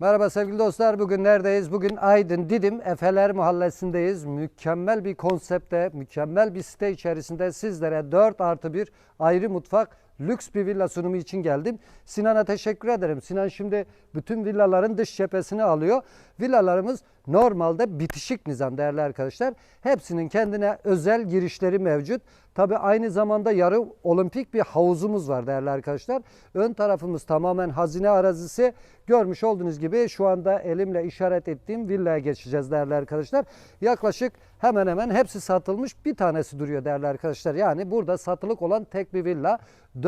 Merhaba sevgili dostlar. Bugün neredeyiz? Bugün Aydın Didim Efeler Mahallesi'ndeyiz. Mükemmel bir konsepte, mükemmel bir site içerisinde sizlere 4 artı 1 ayrı mutfak, lüks bir villa sunumu için geldim. Sinan'a teşekkür ederim. Sinan şimdi bütün villaların dış cephesini alıyor. Villalarımız normalde bitişik nizam değerli arkadaşlar. Hepsinin kendine özel girişleri mevcut. Tabi aynı zamanda yarı olimpik bir havuzumuz var değerli arkadaşlar. Ön tarafımız tamamen hazine arazisi. Görmüş olduğunuz gibi şu anda elimle işaret ettiğim villaya geçeceğiz değerli arkadaşlar. Yaklaşık hemen hemen hepsi satılmış bir tanesi duruyor değerli arkadaşlar. Yani burada satılık olan tek bir villa.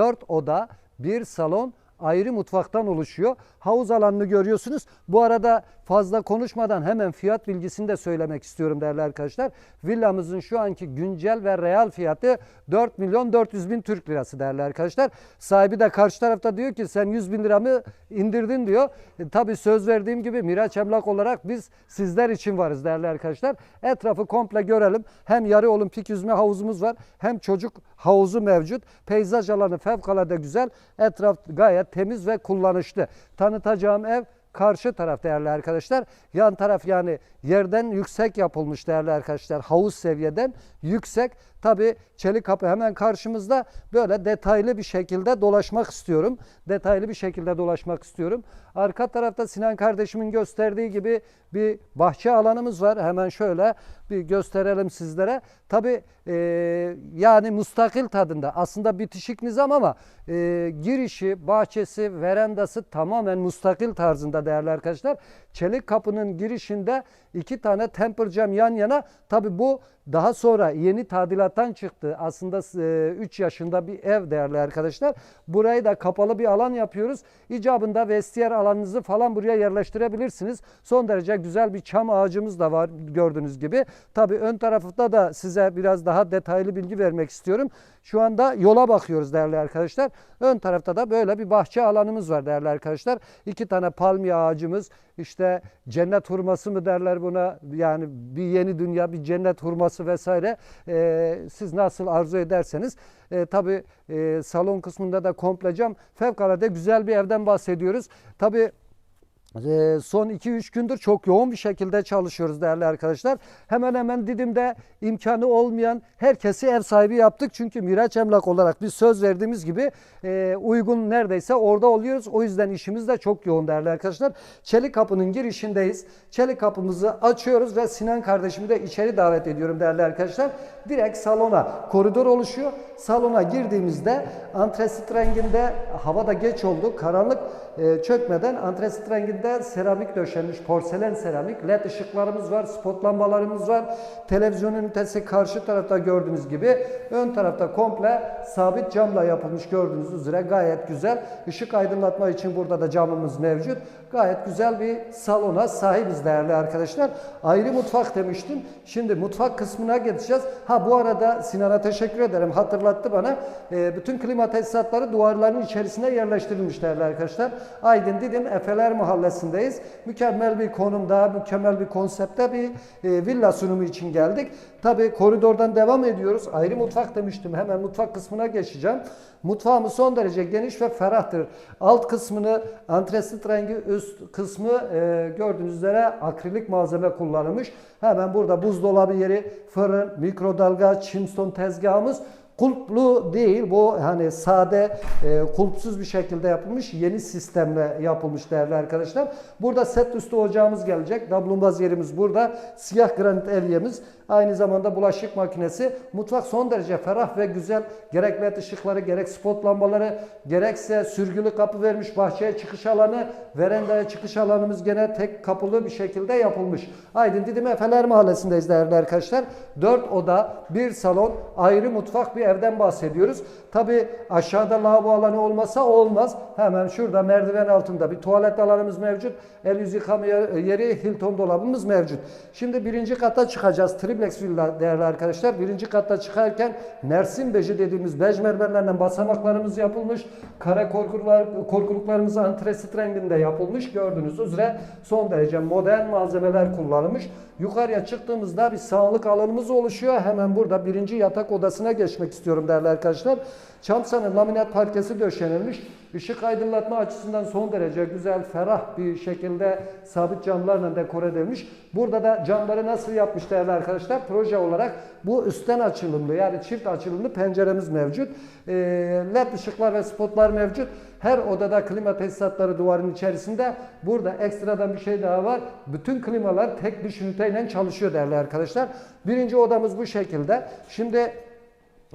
4 oda, bir salon, ayrı mutfaktan oluşuyor. Havuz alanını görüyorsunuz. Bu arada fazla konuşmadan hemen fiyat bilgisini de söylemek istiyorum değerli arkadaşlar. Villamızın şu anki güncel ve real fiyatı 4 milyon 400 bin Türk lirası değerli arkadaşlar. Sahibi de karşı tarafta diyor ki sen 100 bin liramı indirdin diyor. E, tabii söz verdiğim gibi Miraç Emlak olarak biz sizler için varız değerli arkadaşlar. Etrafı komple görelim. Hem yarı olimpik yüzme havuzumuz var hem çocuk havuzu mevcut. Peyzaj alanı fevkalade güzel. Etraf gayet temiz ve kullanışlı. Tanıtacağım ev karşı taraf değerli arkadaşlar. Yan taraf yani yerden yüksek yapılmış değerli arkadaşlar. Havuz seviyeden yüksek. Tabi çelik kapı hemen karşımızda. Böyle detaylı bir şekilde dolaşmak istiyorum. Detaylı bir şekilde dolaşmak istiyorum. Arka tarafta Sinan kardeşimin gösterdiği gibi bir bahçe alanımız var. Hemen şöyle bir gösterelim sizlere. Tabi yani mustakil tadında. Aslında bitişik nizam ama e, girişi, bahçesi, verandası tamamen mustakil tarzında değerli arkadaşlar. Çelik kapının girişinde iki tane temper cam yan yana. Tabi bu daha sonra yeni tadilattan çıktı. Aslında 3 yaşında bir ev değerli arkadaşlar. Burayı da kapalı bir alan yapıyoruz. İcabında vestiyer alanınızı falan buraya yerleştirebilirsiniz. Son derece güzel bir çam ağacımız da var gördüğünüz gibi. Tabi ön tarafta da size biraz daha detaylı bilgi vermek istiyorum. Şu anda yola bakıyoruz değerli arkadaşlar. Ön tarafta da böyle bir bahçe alanımız var değerli arkadaşlar. İki tane palmiye ağacımız, işte cennet hurması mı derler buna? Yani bir yeni dünya bir cennet hurması vesaire. Ee, siz nasıl arzu ederseniz. E, tabi e, salon kısmında da komple cam. Fevkalade güzel bir evden bahsediyoruz. Tabi ee, son 2-3 gündür çok yoğun bir şekilde çalışıyoruz değerli arkadaşlar. Hemen hemen Didim'de imkanı olmayan herkesi ev sahibi yaptık. Çünkü Miraç Emlak olarak biz söz verdiğimiz gibi e, uygun neredeyse orada oluyoruz. O yüzden işimiz de çok yoğun değerli arkadaşlar. Çelik kapının girişindeyiz. Çelik kapımızı açıyoruz ve Sinan kardeşimi de içeri davet ediyorum değerli arkadaşlar. Direkt salona koridor oluşuyor. Salona girdiğimizde antresit renginde hava da geç oldu. Karanlık e, çökmeden antresit renginde seramik döşenmiş porselen seramik led ışıklarımız var spot lambalarımız var. Televizyon ünitesi karşı tarafta gördüğünüz gibi ön tarafta komple sabit camla yapılmış gördüğünüz üzere gayet güzel. Işık aydınlatma için burada da camımız mevcut. Gayet güzel bir salona sahibiz değerli arkadaşlar. Ayrı mutfak demiştim. Şimdi mutfak kısmına geçeceğiz. Ha bu arada Sinan'a teşekkür ederim. Hatırlattı bana. E, bütün klima tesisatları duvarların içerisine yerleştirilmiş değerli arkadaşlar. Aydın Didim Efeler Mahallesi'ndeyiz. Mükemmel bir konumda, mükemmel bir konsepte bir e, villa sunumu için geldik. Tabi koridordan devam ediyoruz. Ayrı mutfak demiştim. Hemen mutfak kısmına geçeceğim. Mutfağımız son derece geniş ve ferahtır. Alt kısmını antresit rengi, üst kısmı e, gördüğünüz üzere akrilik malzeme kullanılmış. Hemen burada buzdolabı yeri, fırın, mikrodalga, çimston tezgahımız kulplu değil bu hani sade e, kulpsuz bir şekilde yapılmış yeni sistemle yapılmış değerli arkadaşlar. Burada set üstü ocağımız gelecek. Dablumbaz yerimiz burada. Siyah granit evyemiz. Aynı zamanda bulaşık makinesi. Mutfak son derece ferah ve güzel. Gerek led ışıkları, gerek spot lambaları, gerekse sürgülü kapı vermiş bahçeye çıkış alanı, verandaya çıkış alanımız gene tek kapılı bir şekilde yapılmış. Aydın Didim Efeler Mahallesi'ndeyiz değerli arkadaşlar. 4 oda, bir salon, ayrı mutfak bir evden bahsediyoruz. Tabi aşağıda lavabo alanı olmasa olmaz. Hemen şurada merdiven altında bir tuvalet alanımız mevcut. El yüz yıkama yeri Hilton dolabımız mevcut. Şimdi birinci kata çıkacağız. Triplex villa değerli arkadaşlar. Birinci katta çıkarken Mersin beji dediğimiz bej mermerlerden basamaklarımız yapılmış. Kare korkuluklar, korkuluklarımız antresit renginde yapılmış. Gördüğünüz üzere son derece modern malzemeler kullanılmış. Yukarıya çıktığımızda bir sağlık alanımız oluşuyor. Hemen burada birinci yatak odasına geçmek istiyorum değerli arkadaşlar. Çamsanın laminat parkesi döşenilmiş. Işık aydınlatma açısından son derece güzel, ferah bir şekilde sabit camlarla dekore edilmiş. Burada da camları nasıl yapmış değerli arkadaşlar? Proje olarak bu üstten açılımlı yani çift açılımlı penceremiz mevcut. Ee, LED ışıklar ve spotlar mevcut. Her odada klima tesisatları duvarın içerisinde. Burada ekstradan bir şey daha var. Bütün klimalar tek bir üniteyle çalışıyor değerli arkadaşlar. Birinci odamız bu şekilde. Şimdi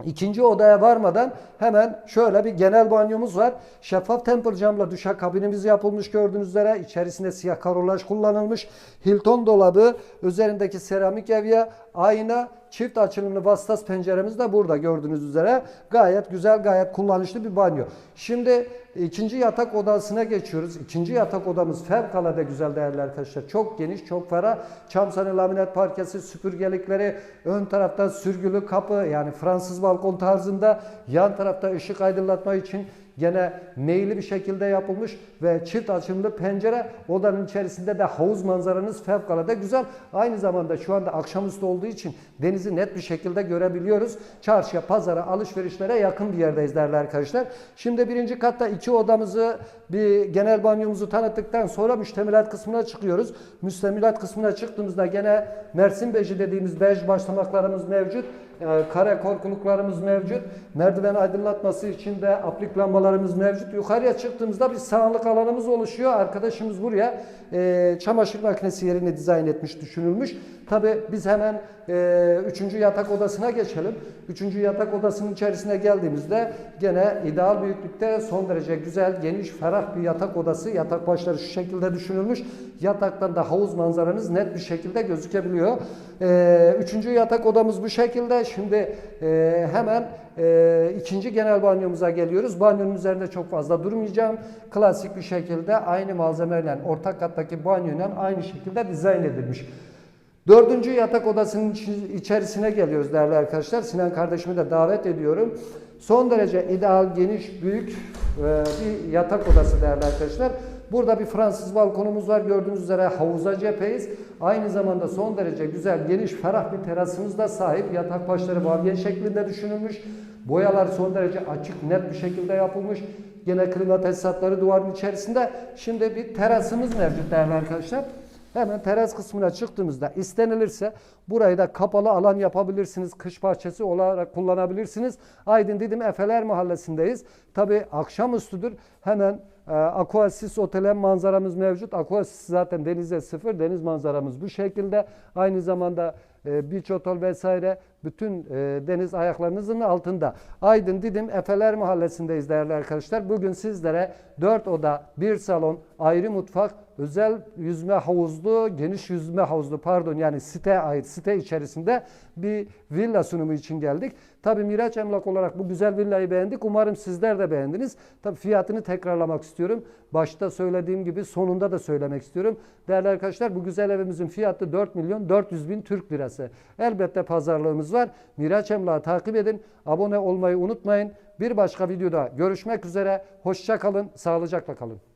İkinci odaya varmadan hemen şöyle bir genel banyomuz var. Şeffaf temper camla duşa kabinimiz yapılmış gördüğünüz üzere. İçerisinde siyah karolaj kullanılmış. Hilton dolabı, üzerindeki seramik evye, ayna, çift açılımlı vasıtas penceremiz de burada gördüğünüz üzere. Gayet güzel, gayet kullanışlı bir banyo. Şimdi ikinci yatak odasına geçiyoruz. İkinci yatak odamız fevkalade güzel değerli arkadaşlar. Çok geniş, çok ferah. Çam sanı laminat parkesi, süpürgelikleri, ön tarafta sürgülü kapı yani Fransız balkon tarzında. Yan tarafta ışık aydınlatma için Gene meyli bir şekilde yapılmış ve çift açımlı pencere odanın içerisinde de havuz manzaranız fevkalade güzel. Aynı zamanda şu anda akşamüstü olduğu için denizi net bir şekilde görebiliyoruz. Çarşıya, pazara, alışverişlere yakın bir yerdeyiz değerli arkadaşlar. Şimdi birinci katta iki odamızı bir genel banyomuzu tanıttıktan sonra müştemilat kısmına çıkıyoruz. Müştemilat kısmına çıktığımızda gene Mersin beji dediğimiz bej başlamaklarımız mevcut. Ee, kare korkuluklarımız mevcut. Merdiven aydınlatması için de aplik lambalarımız mevcut. Yukarıya çıktığımızda bir sağlık alanımız oluşuyor. Arkadaşımız buraya e, çamaşır makinesi yerini dizayn etmiş, düşünülmüş. Tabi biz hemen e, üçüncü yatak odasına geçelim. Üçüncü yatak odasının içerisine geldiğimizde gene ideal büyüklükte son derece güzel, geniş, ferah bir yatak odası. Yatak başları şu şekilde düşünülmüş. Yataktan da havuz manzaranız net bir şekilde gözükebiliyor. E, üçüncü yatak odamız bu şekilde. Şimdi e, hemen e, ikinci genel banyomuza geliyoruz. Banyonun üzerinde çok fazla durmayacağım. Klasik bir şekilde aynı malzemeyle ortak kattaki banyoyla aynı şekilde dizayn edilmiş. Dördüncü yatak odasının içerisine geliyoruz değerli arkadaşlar. Sinan kardeşimi de davet ediyorum. Son derece ideal, geniş, büyük e, bir yatak odası değerli arkadaşlar. Burada bir Fransız balkonumuz var. Gördüğünüz üzere havuza cepheyiz. Aynı zamanda son derece güzel, geniş, ferah bir terasımız da sahip. Yatak başları vavyen şeklinde düşünülmüş. Boyalar son derece açık, net bir şekilde yapılmış. Gene klima tesisatları duvarın içerisinde. Şimdi bir terasımız mevcut değerli arkadaşlar. Hemen teras kısmına çıktığımızda istenilirse burayı da kapalı alan yapabilirsiniz. Kış bahçesi olarak kullanabilirsiniz. Aydın Didim Efeler Mahallesi'ndeyiz. Tabi akşamüstüdür. Hemen e, Aquasis Otel'e manzaramız mevcut. Aquasis zaten denize sıfır. Deniz manzaramız bu şekilde. Aynı zamanda e, beach otel vesaire bütün e, deniz ayaklarınızın altında. Aydın Didim Efeler Mahallesi'ndeyiz değerli arkadaşlar. Bugün sizlere 4 oda, 1 salon, ayrı mutfak, özel yüzme havuzlu, geniş yüzme havuzlu pardon yani site ait site içerisinde bir villa sunumu için geldik. Tabi Miraç Emlak olarak bu güzel villayı beğendik. Umarım sizler de beğendiniz. Tabi fiyatını tekrarlamak istiyorum. Başta söylediğim gibi sonunda da söylemek istiyorum. Değerli arkadaşlar bu güzel evimizin fiyatı 4 milyon 400 bin Türk lirası. Elbette pazarlığımız var. Miraç Emlak'ı takip edin. Abone olmayı unutmayın. Bir başka videoda görüşmek üzere. Hoşça kalın, sağlıcakla kalın.